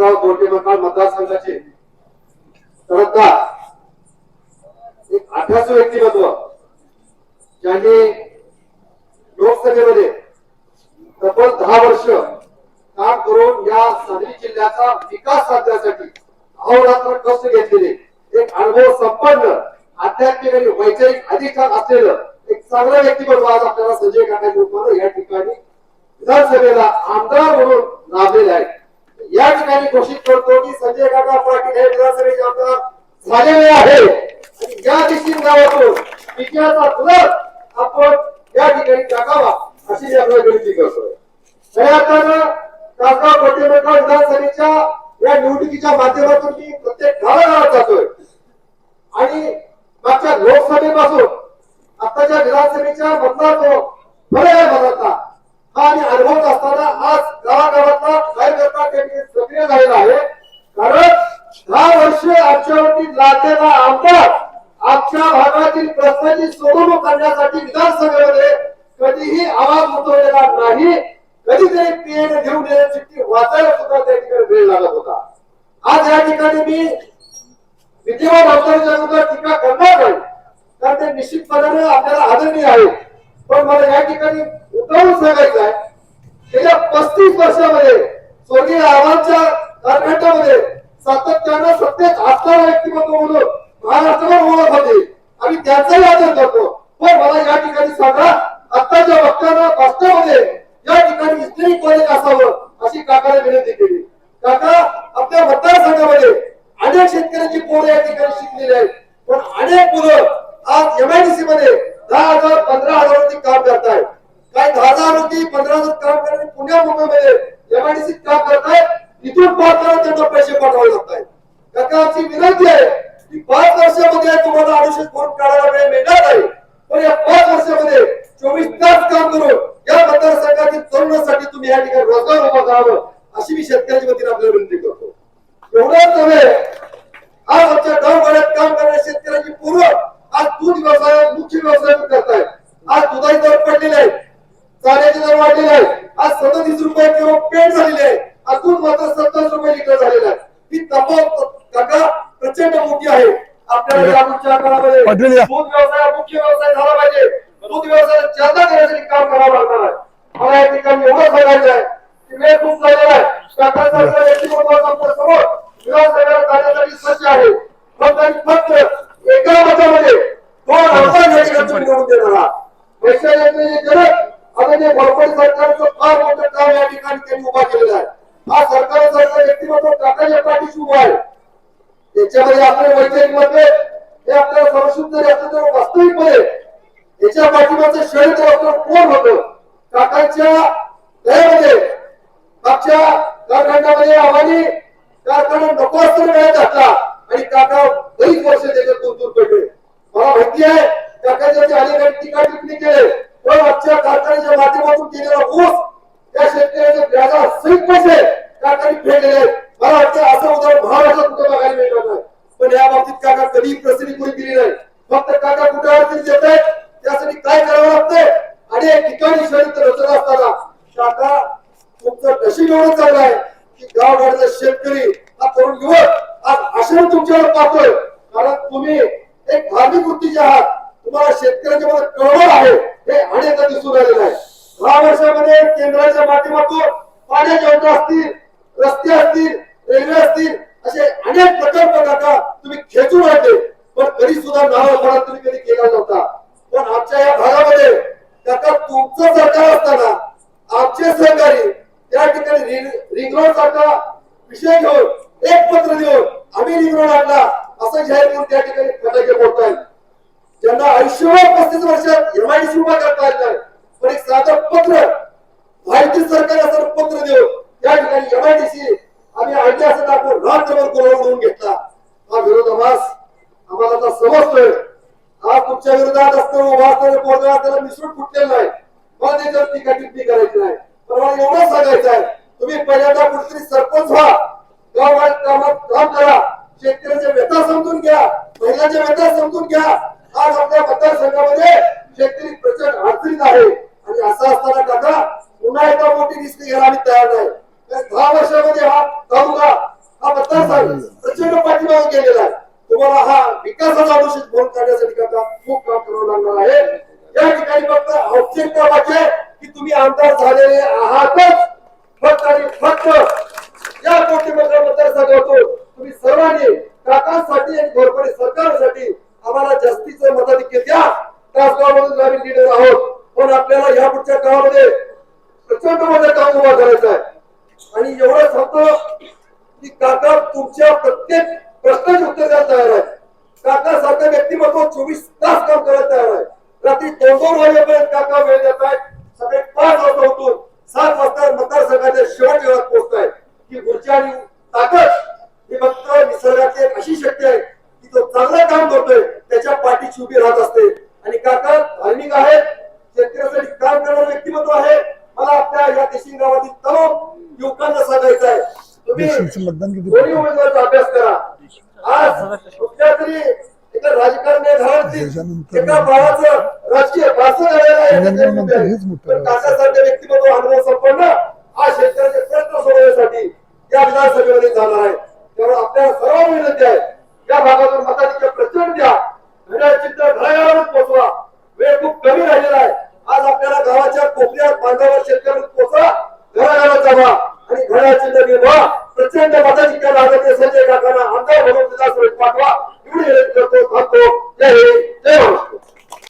तासगाव गोटेमकाळ मतदारसंघाचे. सरदार एक आठ्याचं व्यक्तिमत्व ज्यांनी लोकसभेमध्ये तब्बल दहा वर्ष काम करून या सांगली जिल्ह्याचा विकास साधण्यासाठी अहोरात्र कष्ट घेतलेले एक अनुभव संपन्न आध्यात्मिक आणि वैचारिक अधिकार असलेलं एक चांगलं व्यक्तिमत्व आज आपल्याला संजय काका रूपानं या ठिकाणी विधानसभेला आमदार म्हणून लाभलेले आहे. या ठिकाणी घोषित करतो की संजय काका पाटील हे विधानसभेचे आमदार झालेले आहे आणि या दिशेने गावातून विजयाचा आपण या ठिकाणी टाकावा अशी मी आपल्याला विनंती करतोय. खऱ्या अर्थानं तासगाव विधानसभेच्या या निवडणुकीच्या माध्यमातून मी प्रत्येक गावागावात जातोय. आणि मागच्या लोकसभेपासून आताच्या विधानसभेच्या मतदार जो फरक आहे मतदाता हा आणि अनुभवत असताना आज गावागावातला कार्यकर्ता त्यांनी सक्रिय झालेला आहे कारण दहा वर्ष आमच्यावरती लादलेला आमदार आमच्या भागातील प्रश्नाची सोडवणूक करण्यासाठी विधानसभेमध्ये कधीही आवाज उठवलेला नाही. कधीतरी पीएन घेऊन चिठ्ठी वाचायला सुद्धा त्या ठिकाणी वेळ लागत होता. आज या ठिकाणी मी विद्यमान आमदारांच्या सुद्धा टीका करणार नाही. कारण ते निश्चितपणाने आपल्याला आदरणीय आहे. पण मला या ठिकाणी उतरवून सांगायचं आहे गेल्या पस्तीस वर्षामध्ये स्वर्गीय आव्हानच्या कालखंडामध्ये सातत्यानं सत्तेत असणारा व्यक्तिमत्व म्हणून महाराष्ट्रावर ओळख होती. आणि त्याचाही आदर करतो. पण मला या ठिकाणी सांगा आत्ताच्या वक्त्यानं वास्तवामध्ये या ठिकाणी इस्त्री कॉलेज असावं अशी काकाने विनंती केली. काका आपल्या मतदारसंघामध्ये अनेक शेतकऱ्यांची पोरं या ठिकाणी शिकलेली आहेत. पण अनेक मुलं आज एमआयडीसी मध्ये दहा हजार पंधरा हजारावरती काम करतायत. काही दहा हजार होती पंधरा हजार काम करणारे पुण्या मुंबईमध्ये एमआयडीसी काम करतायत इथून पाहताना त्यांना पैसे पाठवावे लागत आहेत काका आमची विनंती आहे पाच वर्षामध्ये तुम्हाला अडीचशे कोट काढायला वेळ मिळणार नाही. पण या पाच वर्षामध्ये चोवीस तास काम करून या मतदारसंघातील तरुणांसाठी तुम्ही या ठिकाणी रोजगार उभा करावं अशी मी शेतकऱ्याच्या वतीने आपल्याला विनंती करतो. एवढाच नव्हे आज आमच्या गावगाड्यात काम करणाऱ्या शेतकऱ्यांची पूर्व आज दूध व्यवसाय मुख्य व्यवसाय करताय आज दुधाचे दर पडलेले आहेत चाऱ्याचे दर वाढलेले आहेत आज सदतीस रुपये किंवा पेंट झालेले आहे. आज दूध मात्र सत्तावीस रुपये लिटर झालेलं आहे. ही तफावत काका प्रचंड मोठी आहे. आपल्याला यापुढच्या काळामध्ये. दूध व्यवसाय मुख्य व्यवसाय झाला पाहिजे. दूध व्यवसाय जादा करण्यासाठी काम करावं लागणार आहे. मला या ठिकाणी एवढं सांगायचं आहे की वेळ खूप झालेला आहे. काकासारखं व्यक्तिमत्व आमच्यासमोर. विधानसभेला जाण्यासाठी सज्ज आहे. पण त्यांनी फक्त एका मतामध्ये दोन आमदार या ठिकाणी देणार आहात. पैशाचे जे गरज आता जे भरपड सरकारचं फार मोठं काम या ठिकाणी त्यांनी उभा केलेलं आहे. हा सरकार सरकार व्यक्तिमत्व काकाच्या पाठीशी उभा आहे. त्याच्यामध्ये आपले वैचारिक मते हे आपल्याला समजून जरी असलं तर वास्तविकपणे याच्या पाठीमागचं षडयंत्र आपलं कोण होतं. काकांच्या दयामध्ये मागच्या कारखान्यामध्ये आम्हाने कारखाना नको असताना वेळ घातला आणि काका बरीच वर्ष त्याच्यात दूर पडले मला माहिती आहे काकाच्या अनेक टीका टिप्पणी केले पण आजच्या कारखान्याच्या माध्यमातून केलेला ऊस त्या शेतकऱ्याच्या व्याजा सहित पैसे काकांनी फेडलेले आहेत मला वाटतं असं उदाहरण महाराष्ट्रात कुठं बघायला मिळणार नाही पण या बाबतीत काका कधी प्रसिद्धी कोणी केली नाही फक्त काका कुठे अडचणी येत आहेत त्यासाठी काय करावं लागतंय अनेक ठिकाणी शरीर रचत असताना काका तुमचं नशीब एवढं चांगलं आहे की गावगाडचा शेतकरी हा तरुण युवक आज आश्रम तुमच्यावर पाहतोय. कारण तुम्ही एक धार्मिक वृत्तीचे आहात. तुम्हाला शेतकऱ्याच्या मध्ये कळवळ आहे. हे अनेकदा दिसून आलेलं आहे. दहा वर्षामध्ये केंद्राच्या माध्यमातून पाण्याच्या योजना असतील रस्ते असतील रेल्वे असतील असे अनेक प्रकल्प काका तुम्ही खेचून आणले. पण कधी सुद्धा नाव तुम्ही कधी केला नव्हता. पण आमच्या या भागामध्ये काका तुमचं सरकार असताना ठिकाणी रिंग- रोड सारखा विषय घेऊन एक पत्र देऊन आम्ही रिंग रोड आणला. असं जाहीर करून त्या ठिकाणी फटाके फोडतायत. ज्यांना आयुष्यभर पस्तीस वर्षात एमआयडीसी उभा करता येत नाही पण एक साधं पत्र माहिती सरकार असं पत्र देऊन त्या ठिकाणी एमआयडीसी आम्ही आणले असं टाकून रात्रभर गोळवून घेतला. हा विरोधाभास आम्हाला आता समजतोय. हा तुमच्या विरोधात असताना उभा असताना पोरगा त्याला मिसळून फुटलेलं नाही. मला त्याच्यावर टीका टिप्पणी करायची नाही. पण मला एवढं सांगायचं आहे तुम्ही पहिल्यांदा कुठेतरी सरपंच व्हा. गावात कामात काम करा. शेतकऱ्याच्या व्यथा समजून घ्या. महिलांचे व्यथा समजून घ्या. आज आपल्या मतदारसंघामध्ये शेतकरी प्रचंड अडचणीत आहे. आणि असं असताना काका पुन्हा एका मोठी रिस्क घ्यायला आम्ही तयार नाही. दहा वर्षामध्ये हा तालुका हा मतदारसंघ प्रचंड पाठिंबा गेलेला आहे. तुम्हाला हा विकासाचा अनुषित भरून काढण्यासाठी काका खूप काम करावं लागणार आहे. या ठिकाणी फक्त औपचारिकता पाहिजे की तुम्ही आमदार झालेले आहातच. आणि फक्त या कोटीमधल्या मतदारसंघातून तुम्ही सर्वांनी काकांसाठी आणि घोरपडे सरकारसाठी आम्हाला जास्तीचे मताधिक्य द्या. तासगावमधून आम्ही लिडर आहोत. पण आपल्याला या पुढच्या काळामध्ये प्रचंडमध्ये काम उभा करायचं आहे. आणि एवढं सांगतो की काका तुमच्या प्रत्येक प्रश्नाचे उत्तर द्यायला तयार आहे काका सारखं व्यक्तिमत्व चोवीस तास काम करायला तयार आहे. रात्री दोन दोन वाजेपर्यंत काका वेळ देत आहेत. सकाळी पाच वाजता उठून सात वाजता मतदारसंघाच्या शेवट वेळात पोहोचताय. की ऊर्जा आणि ताकद ही फक्त निसर्गाची अशी शक्ती आहे की तो चांगलं काम करतोय त्याच्या पाठीची उभी राहत असते. आणि काका धार्मिक आहेत शेतकऱ्यासाठी काम करणारे व्यक्तिमत्व आहे. मला आपल्या या देशिंग गावातील तमाम युवकांना सांगायचं आहे. तुम्ही दोन्ही उमेदवाराचा अभ्यास करा. आज कुठल्या तरी एका राजकारणी घरातील एका बाळाचं राजकीय भाषण त्याच्यानंतर हेच मोठं व्यक्तिमत्व अनुभव संपन्न. हा शेतकऱ्याचे प्रश्न सोडवण्यासाठी या विधानसभेमध्ये जाणार आहे. त्यामुळे आपल्याला सर्वांना विनंती आहे या भागातून मताधिक्य प्रचंड द्या घड्याळ चित्र घड्याळावरच पोहोचवा वेळ खूप कमी राहिलेला आहे. आज आपल्याला गावाच्या कोपऱ्यात बांधावर शेतकऱ्यांना